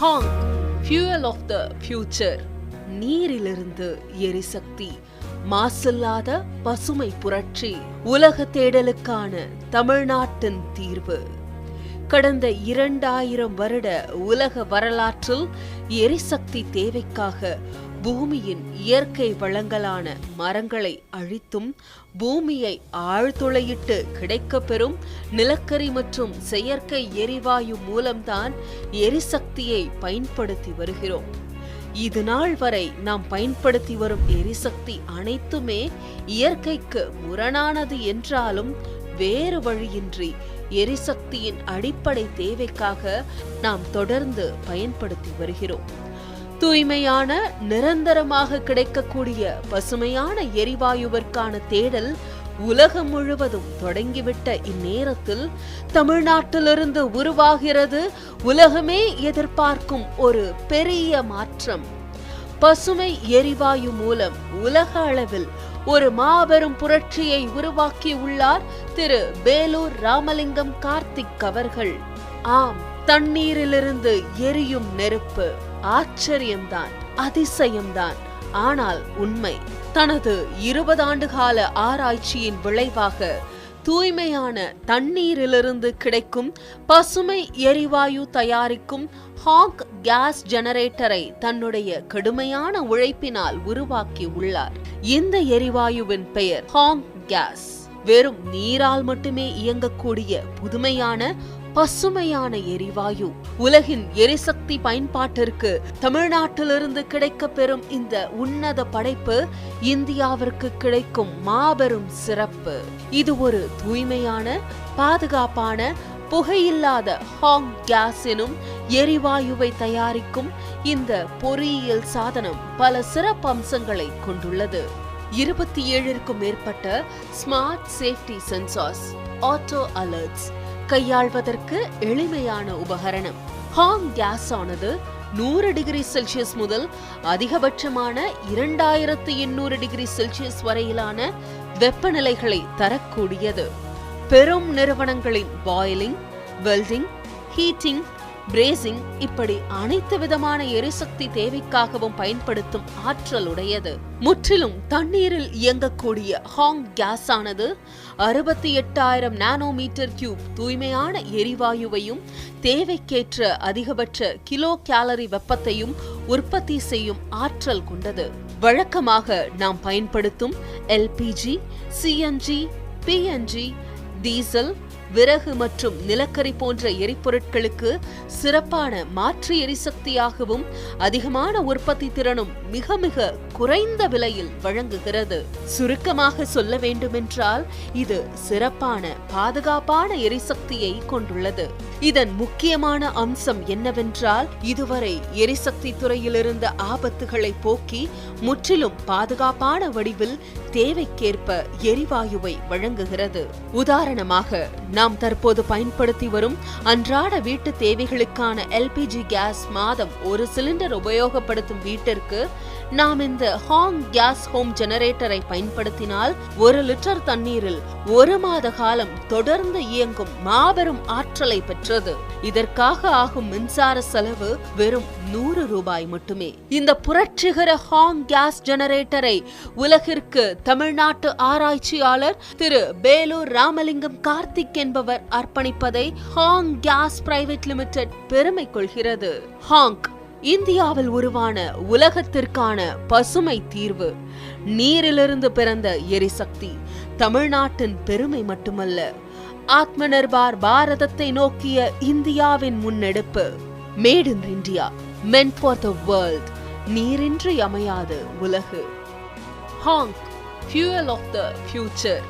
Hong fuel of the future நீரிலிருந்து எரிசக்தி மாசில்லாத பசுமை புரட்சி உலக தேடலுக்கான தமிழ்நாட்டின் தீர்வு. கடந்த இரண்டாயிரம் வருட உலக வரலாற்றில் எரிசக்தி தேவைக்காக பூமியின் இயற்கை வளங்களான மரங்களை அழித்தும் பூமியை ஆழ்துளையிட்டு கிடைக்கப்பெறும் நிலக்கரி மற்றும் செயற்கை எரிவாயு மூலம்தான் எரிசக்தியை பயன்படுத்தி வருகிறோம். இது நாள் வரை நாம் பயன்படுத்தி வரும் எரிசக்தி அனைத்துமே இயற்கைக்கு முரணானது என்றாலும் வேறு வழியின்றி எரிசக்தியின் அடிப்படை தேவைக்காக நாம் தொடர்ந்து பயன்படுத்தி வருகிறோம். தூய்மையான நிரந்தரமாக கிடைக்கக்கூடிய பசுமையான எரிவாயுவிற்கான தேடல் உலகம் முழுவதும் தொடங்கிவிட்ட இந்நேரத்தில் தமிழ்நாட்டிலிருந்து உருவாகிறது உலகமே எதிர்பார்க்கும் ஒரு பெரிய மாற்றம். பசுமை எரிவாயு மூலம் உலக அளவில் ஒரு மாபெரும் புரட்சியை உருவாக்கி உள்ளார் திரு வேலூர் ராமலிங்கம் கார்த்திக் அவர்கள் ஆம் தண்ணீரிலிருந்து எரியும் நெருப்பு. ஆச்சரியம்தான் அதிசயம்தான். ஆனால் உண்மை தனது இருபது ஆண்டு கால ஆராய்ச்சியின் விளைவாக தூய்மையான தண்ணீரிலிருந்து கிடைக்கும் பசுமை எரிவாயு தயாரிக்கும் ஹாக் கேஸ் ஜெனரேட்டரை தன்னுடைய கடுமையான உழைப்பினால் உருவாக்கி உள்ளார். இந்த எரிவாயுவின் பெயர் ஹாங் கேஸ். வெறும் நீரால் மட்டுமே இயங்கக்கூடிய புதுமையான பசுமையான எரிவாயு. உலகின் எரிசக்தி பயன்பாட்டிற்கு தமிழ்நாட்டிலிருந்து கிடைக்க பெறும் இந்த உன்னத படைப்பு இந்தியாவிற்கு கிடைக்கும் மாபெரும் சிறப்பு. இது ஒரு தூய்மையான பாதுகாப்பான புகையில்லாத ஹாங் கேஸ் எனும் எரிவாயுவை தயாரிக்கும் இந்த பொறியியல் சாதனம் பல சிறப்பம்சங்களை கொண்டுள்ளது. இருபத்தி ஏழிற்கும் மேற்பட்ட smart safety sensors auto alerts கையாள்வதற்கு எளிமையான உபகரணம். ஹாங் கேஸ் ஆனது நூறு டிகிரி செல்சியஸ் முதல் அதிகபட்சமான இரண்டாயிரத்து எண்ணூறு டிகிரி செல்சியஸ் வரையிலான வெப்பநிலைகளை தரக்கூடியது. பெரும் நிறுவனங்களின் பாயிலிங் வெல்டிங் ஹீட்டிங் பிரேசிங் இப்படி அனைத்து விதமான எரிசக்தி தேவைக்காகவும் பயன்படுத்தும் ஆற்றல் உடையது முற்றிலும் தண்ணீரில் இயங்கக்கூடிய ஹாங் கேஸ் ஆனது அறுபத்தி எட்டாயிரம் நானோமீட்டர் கியூப் தூய்மையான எரிவாயுவையும் தேவைக்கேற்ற அதிகபட்ச கிலோ கேலரி வெப்பத்தையும் உற்பத்தி செய்யும் ஆற்றல் கொண்டது. வழக்கமாக நாம் பயன்படுத்தும் எல்பிஜி சிஎன்ஜி பிஎன்ஜி டீசல் விறகு மற்றும் நிலக்கரி போன்ற எரிபொருட்களுக்கு சிறப்பான மாற்று எரிசக்தியாகவும் அதிகமான உற்பத்தி திறனும் மிக மிக குறைந்த விலையில் வழங்குகிறது. சுருக்கமாக சொல்ல வேண்டுமென்றால் இது சிறப்பான பாதுகாப்பான எரிசக்தியை கொண்டுள்ளது. இதன் முக்கியமான அம்சம் என்னவென்றால் இதுவரை எரிசக்தி துறையில் இருந்த ஆபத்துகளை போக்கி முற்றிலும் பாதுகாப்பான வடிவில் தேவைக்கேற்ப எரிவாயுவை வழங்குகிறது. உதாரணமாக நாம் தற்போது பயன்படுத்தி வரும் அன்றாட வீட்டு தேவைகளுக்கான எல்பிஜி கேஸ் மாதம் ஒரு சிலிண்டர் உபயோகப்படுத்தும் வீட்டிற்கு நாம் இந்த ஹாங் கேஸ் ஹோம் ஜெனரேட்டரை பயன்படுத்தினால் ஒரு லிட்டர் தண்ணீரில் ஒரு மாத காலம் தொடர்ந்து இயங்கும் மாபெரும் ஆற்றலை பெற்றது. இதற்காக ஆகும் மின்சார செலவு வெறும் நூறு ரூபாய் மட்டுமே. இந்த புரட்சிகர ஹாங் கேஸ் ஜெனரேட்டரை உலகிற்கு தமிழ்நாட்டு ஆராய்ச்சியாளர் திரு பேலூர் ராமலிங்கம் கார்த்திக் என்பவர் அர்ப்பணிப்பதை ஹாங் கேஸ் பிரைவேட் லிமிடெட் பெருமை கொள்கிறது. ஹாங் இந்தியாவில் உருவான உலகத்திற்கான பசுமை தீர்வு. நீரிலிருந்து பிறந்த எரிசக்தி தமிழ்நாட்டின் பெருமை மட்டுமல்ல ஆத்ம நிர்பார் பாரதத்தை நோக்கிய இந்தியாவின் முன்னெடுப்பு. Made in India men for the world நீரின்றி அமையாது உலகு. Hong fuel of the future